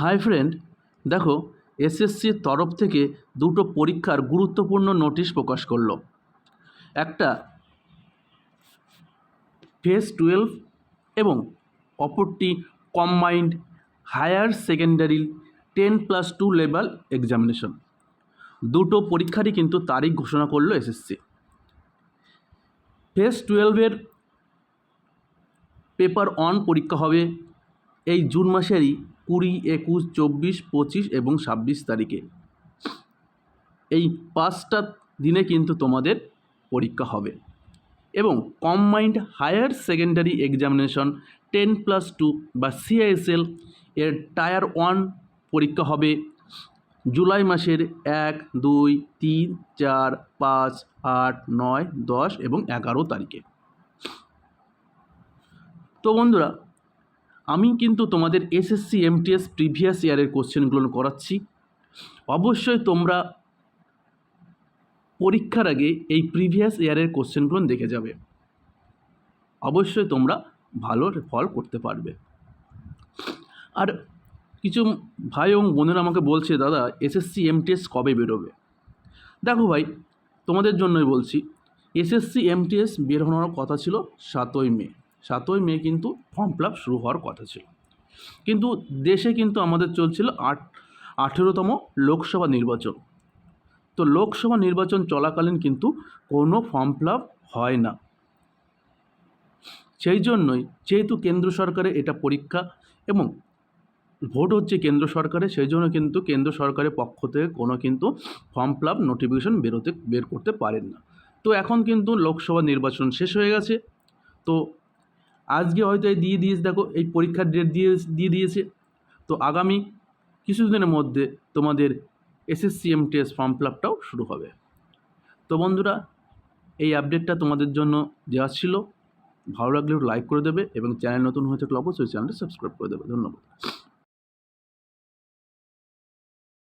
Hi friend, দেখো এসএসসির তরফ থেকে দুটো পরীক্ষার গুরুত্বপূর্ণ নোটিশ প্রকাশ করল। একটা ফেস টুয়েলভ এবং অপরটি combined higher secondary ten plus two level examination. দুটো পরীক্ষারই কিন্তু তারিখ ঘোষণা করল এসএসসি। ফেস টুয়েলভের পেপার অন পরীক্ষা হবে এই জুন মাসেরই কুড়ি, একুশ, চব্বিশ, পঁচিশ এবং ছাব্বিশ তারিখে। এই পাঁচটা দিনে কিন্তু তোমাদের পরীক্ষা হবে। এবং combined higher secondary examination ten plus two বা সিআইএসএল এর টায়ার ওয়ান পরীক্ষা হবে জুলাই মাসের এক, দুই, তিন, চার, পাঁচ, আট, নয়, দশ এবং এগারো তারিখে। তো বন্ধুরা আমি কিন্তু তোমাদের এসএসসি এমটিএস প্রিভিয়াস ইয়ারের কোশ্চেনগুলো করাচ্ছি। অবশ্যই তোমরা পরীক্ষার আগে এই প্রিভিয়াস ইয়ারের কোশ্চেনগুলো দেখে যাবে। অবশ্যই তোমরা ভালো ফল করতে পারবে। আর কিছু ভাই এবং বোনেরা আমাকে বলছে, দাদা এসএসসি এমটিএস কবে বেরোবে? দেখো ভাই, তোমাদের জন্যই বলছি এসএসসি এমটিএস বের হওয়ার কথা ছিল সাতই মে। সাতই মে কিন্তু ফর্ম ফিল শুরু হওয়ার কথা ছিল। কিন্তু দেশে কিন্তু আমাদের চলছিল আট, আঠেরোতম লোকসভা নির্বাচন। তো লোকসভা নির্বাচন চলাকালীন কিন্তু কোনো ফর্ম ফিল হয় না। সেই জন্যই যেহেতু কেন্দ্র সরকারে এটা পরীক্ষা এবং ভোট হচ্ছে কেন্দ্র সরকারে সেই জন্য কিন্তু কেন্দ্র সরকারের পক্ষ থেকে কোনো কিন্তু ফর্ম ফিল নোটিফিকেশন বেরোতে, বের করতে পারেন না। তো এখন কিন্তু লোকসভা নির্বাচন শেষ হয়ে গেছে। তো আজকে হয়তো এই দিয়ে দিয়েছে, দেখো, এই পরীক্ষার ডেট দিয়ে দিয়ে দিয়েছে। তো আগামী কিছুদিনের মধ্যে তোমাদের এসএসসি এমটিএস ফর্ম ফিল আপটাও শুরু হবে। তো বন্ধুরা, এই আপডেটটা তোমাদের জন্য দেওয়া ছিল। ভালো লাগলে লাইক করে দেবে এবং চ্যানেল নতুন হয়ে থাকলে অবশ্যই চ্যানেলটা সাবস্ক্রাইব করে দেবে। ধন্যবাদ।